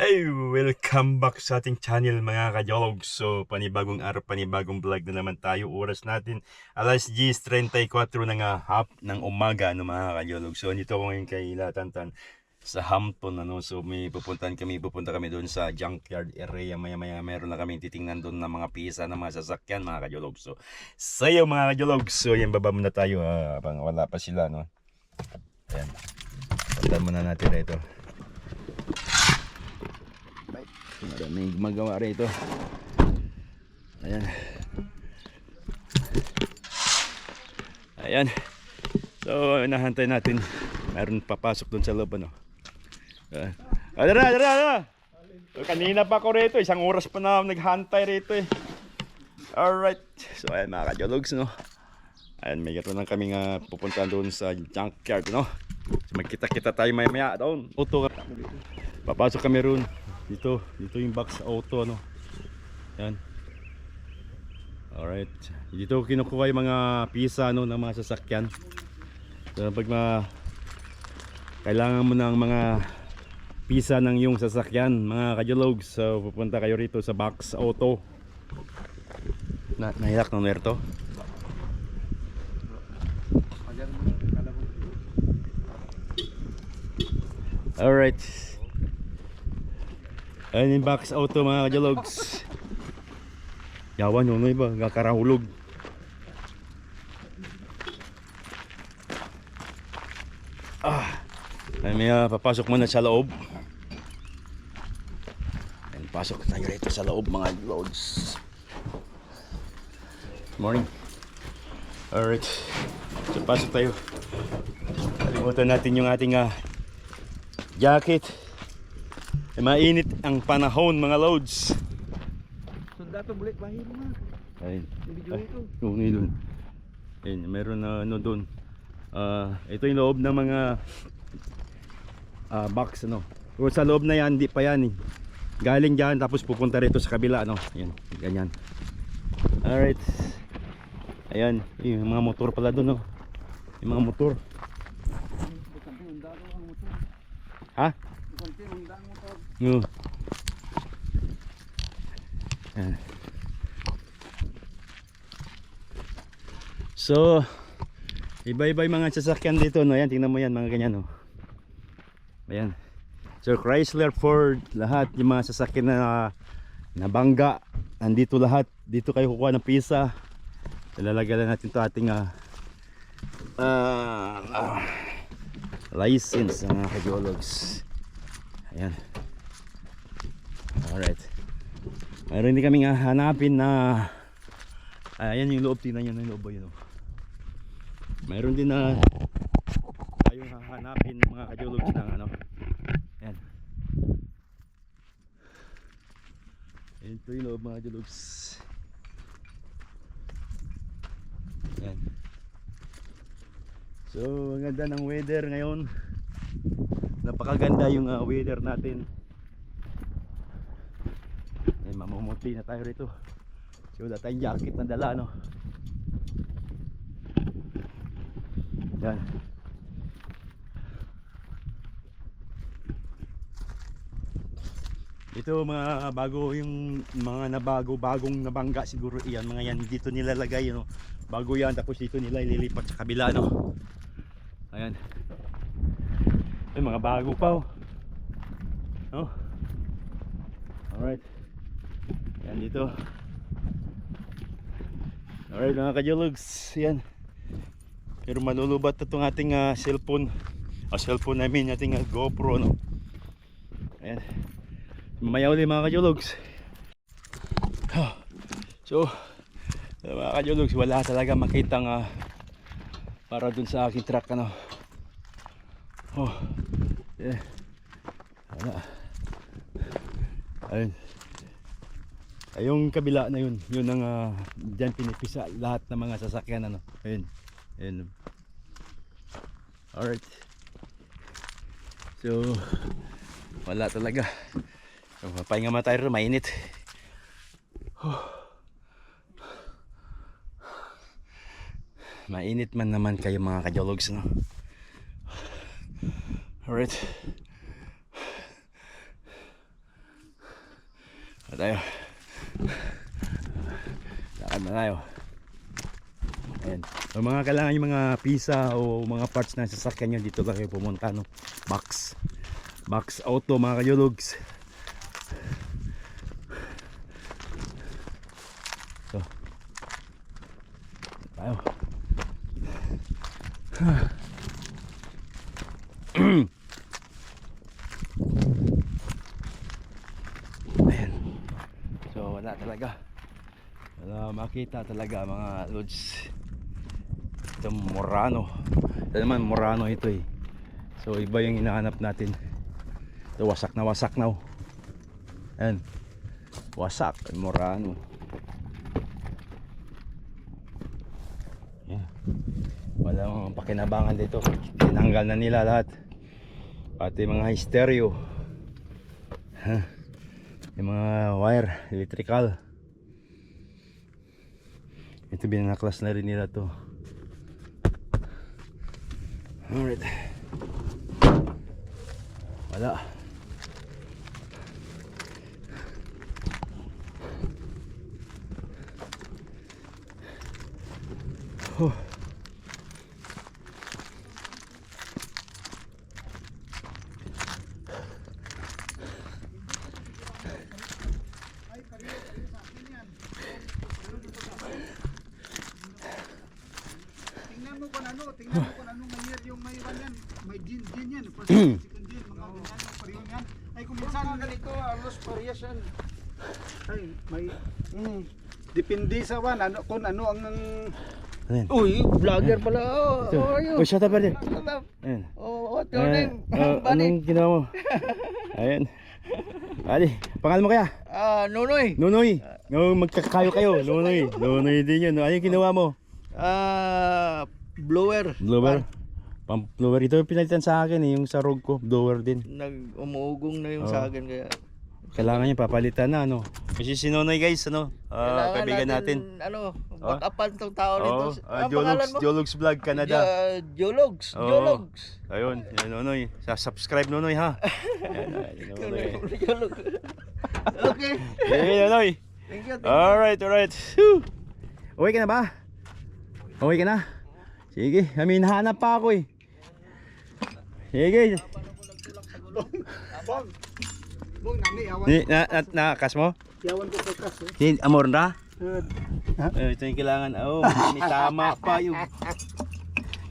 Ay, welcome back sa ating channel mga kajolog. So, panibagong araw, panibagong vlog na naman tayo. Oras natin, alas 10.34 na nga hap ng umaga no, mga kajolog. So, nito ako ngayon kay Latantan sa Hampton. Ano? So, may pupuntahan kami, pupunta kami doon sa junkyard area. Maya maya meron na kami titingnan doon ng mga pisa ng mga sasakyan mga kajolog. So, sayo mga kajolog. So, yan, baba muna tayo. ah, habang wala pa sila. No? Ayan. Punta muna natin ito. Maraming magawa rito. Ayan. Ayan. So, nahantay natin. Meron papasok doon sa loob, ano. Uh, adara, adara, adara! So, kanina pa ako rito. Isang oras pa na naghantay rito eh. Alright. So, ayan mga kajologs, no. Ayan, may gano'n lang kami nga pupunta doon sa junkyard, no. So, magkita-kita tayo maya-maya doon. Auto. Papasok kami roon. Dito, dito yung box auto ano. Yan. Alright. Dito kinukuha yung mga pisa no, ng mga sasakyan. So, pag ma kailangan mo ng mga pisa ng yung sasakyan, mga kajologs. So, pupunta kayo rito sa box auto. Na nahilak ng nerto. Alright. Ayun yung box auto mga kajalogs. Yawan yung iba, kakarahulog. Ah, ay may ah, papasok muna sa loob. Ayun, pasok tayo rito sa loob mga loads. Morning. Alright. So pasok tayo. Kalimutan natin yung ating ah, jacket. Eh, mainit ang panahon mga loads. Sundato bulit bahir na. Ayun. Ay, yung doon. Ayun, meron na ano doon. Ah, ito yung loob ng mga ah, box ano. Kung sa loob na yan, hindi pa yan eh. Galing diyan tapos pupunta rito sa kabila ano. Ayun, ganyan. Alright. Ayan, yung mga motor pala doon no. Yung mga motor. Ha? Ayan. So, iba-iba mga sasakyan dito, no? Ayan, tingnan mo yan, mga ganyan, no? Ayan. So, Chrysler, Ford, lahat yung mga sasakyan na nabangga, nandito lahat. Dito kayo kukuha ng pisa. Ilalagay lang natin to ating ah, ah, ah, license, mga kajologs. Ayan. Alright. Mayroon din kaming hanapin na ayan yung loob, tingnan nyo na loob yun. oh. Mayroon din na tayong hahanapin mga kajologs ng ano. Ayan. Ayan yung loob mga kajologs. Ayan. So, ang ganda ng weather ngayon. Napakaganda yung ah, weather natin. Mamumuti na tayo rito. So, wala tayong jacket na dala, no? Yan. Ito mga bago yung mga nabago, bagong nabangga siguro iyan. Mga yan dito nilalagay, no? Bago yan, tapos dito nila ililipat sa kabila, no? Ayan. Ay, mga bago pa, oh. No? Alright. Dito. Alright mga kajologs. Yan. Pero malulubat na itong ating ah, cellphone. O cellphone namin, ating ah, GoPro. No? Ayan. Mamaya ulit mga kajologs. So, uh, mga kajologs, wala talaga makitang ah, para dun sa aking truck. Ano. Oh. Yeah. Wala. Ayun. Ay, yung kabila na yun, yun ang uh, dyan pinipisa lahat ng mga sasakyan ano. Ayun. Ayun. Alright. So, wala talaga. So, papahinga muna tayo mainit. Mainit man naman kayo mga kajologs no. Alright. Tayo. Lakad na tayo. Ayan. So, mga kailangan yung mga pisa o mga parts ng sasakyan nyo dito lang kayo pumunta no. Max. Max Auto mga kayologs. So. Tayo. Ayan. So wala talaga. Wala makita talaga mga lods. Ito Morano. Ito naman Morano ito eh. So iba yung hinahanap natin. Ito wasak na wasak na. oh. Ayan. Wasak. Morano. Ayan. Walang pakinabangan dito. Tinanggal na nila lahat. Pati mga stereo. Ha. Yung mga wire, electrical. Ito binanaklas na rin nila to. Alright. Wala. Huh. Tingnan mo kung ano, tingnan mo kung ano ngayon yung may iwan yan. May gin, gin yan. First gin, second gin, mga ganyan, yung pareho yan. Ay kung minsan mga ganito, alos parehas yan. Ay, may, mm, depende sa wan, ano, kung ano ang, Ano yan? Uy, vlogger pala. Oh, Ito. how are you? Oh, shut up, brother. Shut up. Ayan. Oh, what's your Ah, name? ah, Bunny. anong ginawa mo? Ayan. Ali, pangalan mo kaya? Ah, Nonoy. Nunoy. No, magkakayo kayo. Nunoy. Nunoy din yun. Ano yung ginawa mo? Ah, blower. Blower. Pang blower. Ito yung pinalitan sa akin eh. Yung sa rog ko. Blower din. Nag umuugong na yung Oh. sa akin kaya. Kailangan niya papalitan na ano. Kasi si Nunoy guys, ano? ah, kaibigan natin. Ano, backupan tong tao nito. Oo. ah, Ah, pangalan mo? Jologs Vlog Canada. Jo- Jologs. Oo. Jologs. Ayun, yan Nunoy. Sa subscribe Nunoy ha. Yan, yan, Nunoy. Jologs. okay. Hey, Nunoy. Thank you. Thank you. Alright, alright. Whew. Uwi ka na ba? Uwi ka na? Sige, kami nahanap pa ako eh. Sige. bong, bong, nami, yawan, Ni, na, na, nakas mo? yawan ko kay kas, eh. Ni, amor na? Eh, ito yung kailangan. Oh, may tama pa yung.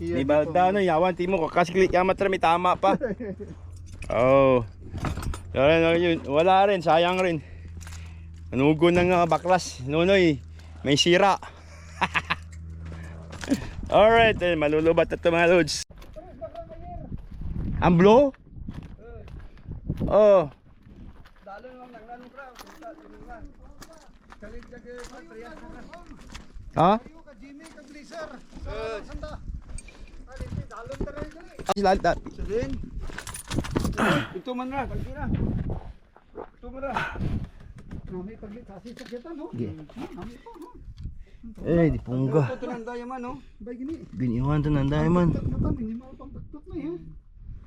Ni ba daw no, yawan timo ko kasi klik yamat may tama pa. Oh. Wala na yun. Wala rin, sayang rin. Anugo ng uh, baklas. Nunoy, may sira. Alright, eh, malulubat na ito mga lods. Ang blow? Oh. Dalo lang nang ano bra, kay parehas na. Ha? Sa. Sila Sabihin. Ito man na. Ito man ra. Nami pagli kasi sakyan no. Nami pa no. Eh, di pungga. Ito nang diamond no. Bay gini. Biniwan to ng diamond. Matan ini mau pang tuktok na eh.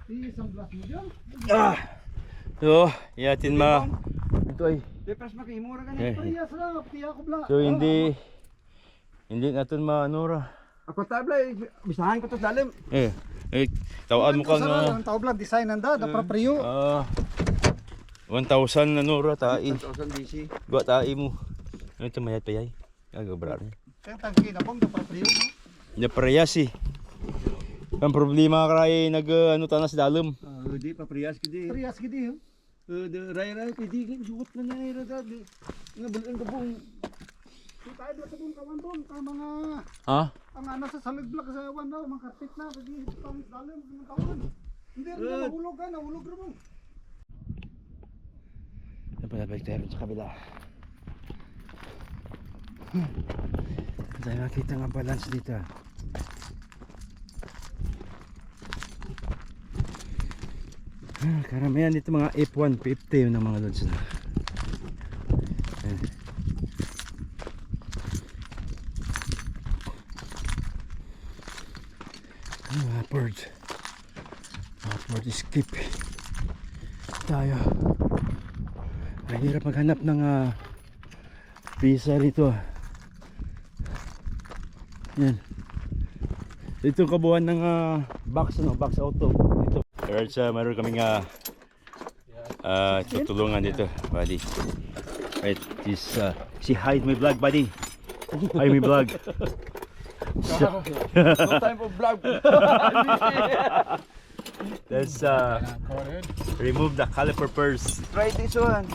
Di samblas mo diyan. Ah. So, yatin ma. Ito ay. Depres makihimura ka Eh. ni. Parehas ra, tiya ko bla. So hindi hindi natin maanura. Ako tabla, bisahan ko to dalim. Eh, eh tawad mo kang Sarap, na ang tao bla design nanda, da para priyo. ah 1,000 na nura tai. 1000 DC. Gwa tai mo. Ano ito mayat payay? Aga brar. Kaya tangki na bong da para priyo. no? Eh. Ang problema kay nag uh, ano tanas dalam. Ah, di pa priyas kidi. Parehas gidi. oh. Uh, the ray ray kidi kan suot na na ira dadi. Nga bulan ka bung. Di tayo sa kung kawan doon, ka mga Ha? ang ano sa salig block sa wan daw, mga karpet na, kasi pang dalim, mga taon. Hindi rin na nahulog ka, nahulog rin mo. Pa nabalik tayo sa kabila? Tayo makita nga balance dito. ah. Ah, karamihan dito mga F-150 ng mga lods na. Ah, Mga bird. Mga bird skip. Tayo. Kahirap maghanap ng ah, pizza dito. ah. Yan. Ito yung kabuuan ng ah, box ano, box auto dito. Alright, so meron kaming ah ah, tutulungan dito, buddy. Right, this uh, si hide my vlog, buddy. Hi my vlog. no time for vlog. Let's uh, remove the caliper first. Try this one.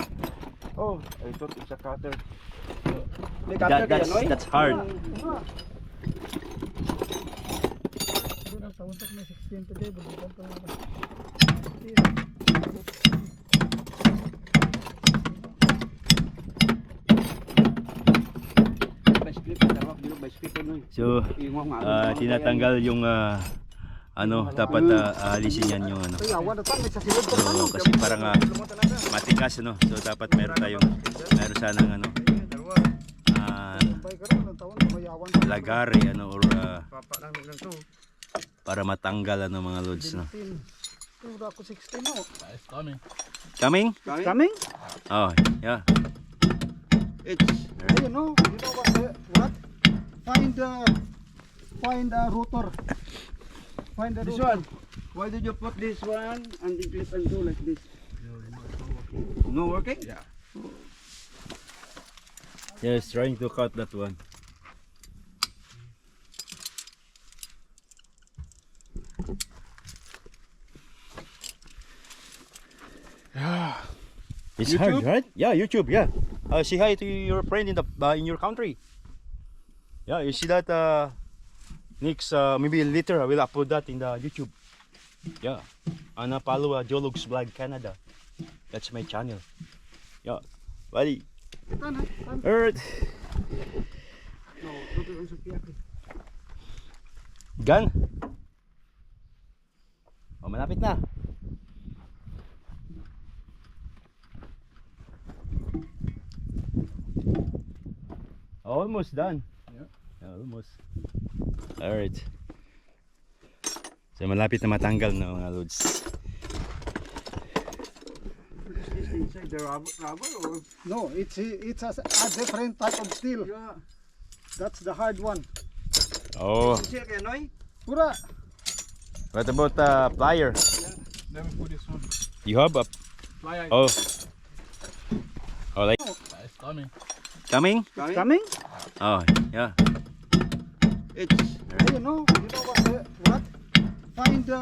Oh, I thought it's a cutter. That, that's that's hard. Tauntak na 16 today, bago pa lang. So, ah, tinatanggal yung ah, ano, dapat ah, alisin yan yung ano. So, kasi parang ah, matigas ano. So dapat meron tayong meron sanang ano awan. lagari ano or ah, Papa lang lang to. Para matanggal ano mga loads no. Ito, ako 16 no. Coming? Coming? Oh, yeah. It's no, you know what? uh, what? Find the find the rotor. Find the this rotor. one. Why did you put this one and the clip and go like this? No working? Yeah. Yes, trying to cut that one. It's hard, YouTube? right? Yeah, YouTube. Yeah. Uh, say hi to your friend in the uh, in your country. Yeah, you see that? Uh, next, uh, maybe later I will upload that in the YouTube. Yeah, Ana follow uh, Jologs Vlog Canada. That's my channel. Yeah, buddy. Ang sakyak. Gun. Oh, malapit na. Almost done. Yeah. almost. Alright. So malapit na matanggal na mga loads. Is this inside the rubber, rubber or? No, it's it's a, a different type of steel. Yeah. That's the hard one. Oh, Is it Kenoy? Pura. what about uh, plier? Yeah. Let me put this one. You have a... plier. Oh. Oh, like... It's coming. Coming? Coming? Coming? Oh, yeah. It's Ayun no, you know what? uh, what? Find the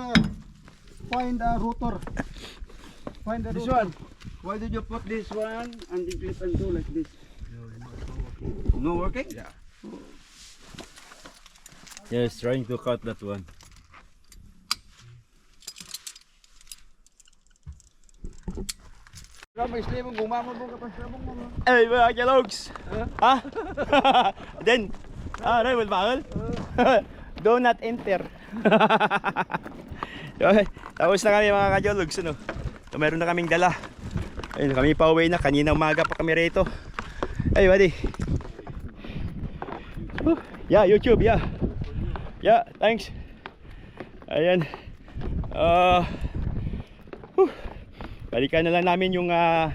find the rotor. Find the this rotor. one. Why did you put this one and the clip and go like this? No working? Yeah. Yes, trying to cut that one. May slimo gumamon mo kapag sabong mo. Hey mga kalogs! Ha? Then, ah, ano yung bawal? Do not enter. okay, tapos na kami mga kajologs, ano? So, meron na kaming dala. Ayun, kami pa uwi na. Kanina umaga pa kami rito. Hey, buddy. Whew. Yeah, YouTube, yeah. Yeah, thanks. Ayan. Uh, balikan na lang namin yung ah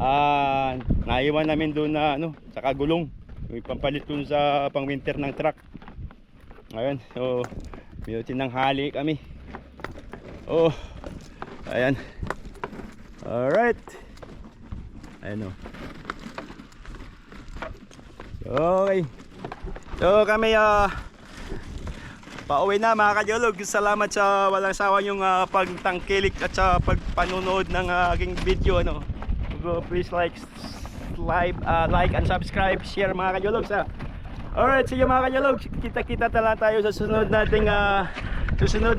ah naiwan namin doon na ano sa kagulong. Yung pampalit dun sa pang winter ng truck. Ngayon so medyo tinanghali kami. Oh ayan. Alright. Ayan o okay. So kami ah Pauwi na mga kajolog. Salamat sa walang sawa yung ah, pagtangkilik at sa pagpanonood ng ah, aking video ano. Please like like ah, like and subscribe, share mga kajolog sa. Alright, see you mga kajolog. Kita-kita na lang tayo sa sunod nating ah, susunod